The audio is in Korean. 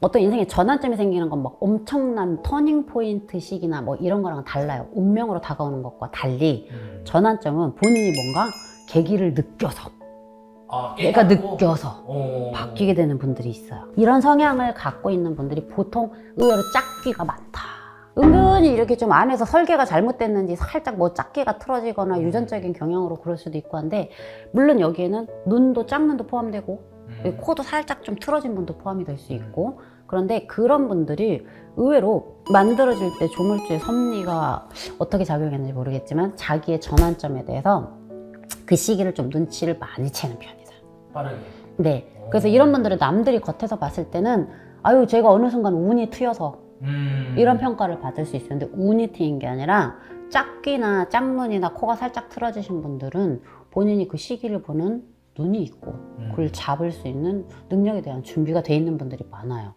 어떤 인생의 전환점이 생기는 건 막 엄청난 터닝 포인트 시기나 뭐 이런 거랑 달라요. 운명으로 다가오는 것과 달리 음. 전환점은 본인이 뭔가 계기를 느껴서 아, 내가? 느껴서 어. 바뀌게 되는 분들이 있어요. 이런 성향을 갖고 있는 분들이 보통 의외로 짝귀가 많다. 은근히 이렇게 좀 안에서 설계가 잘못됐는지 살짝 뭐 짝귀가 틀어지거나 유전적인 경향으로 그럴 수도 있고 한데 물론 여기에는 눈도 짝눈도 포함되고 음. 코도 살짝 좀 틀어진 분도 포함이 될 수 있고 그런데 그런 분들이 의외로 만들어질 때 조물주의 섭리가 어떻게 작용했는지 모르겠지만 자기의 전환점에 대해서 그 시기를 좀 눈치를 많이 채는 편이다. 빠르게. 네. 그래서 이런 분들은 남들이 겉에서 봤을 때는 아유 제가 어느 순간 운이 트여서 음. 이런 평가를 받을 수 있었는데 운이 트인 게 아니라 짝귀나 짝눈이나 코가 살짝 틀어지신 분들은 본인이 그 시기를 보는 눈이 있고 음. 그걸 잡을 수 있는 능력에 대한 준비가 돼 있는 분들이 많아요.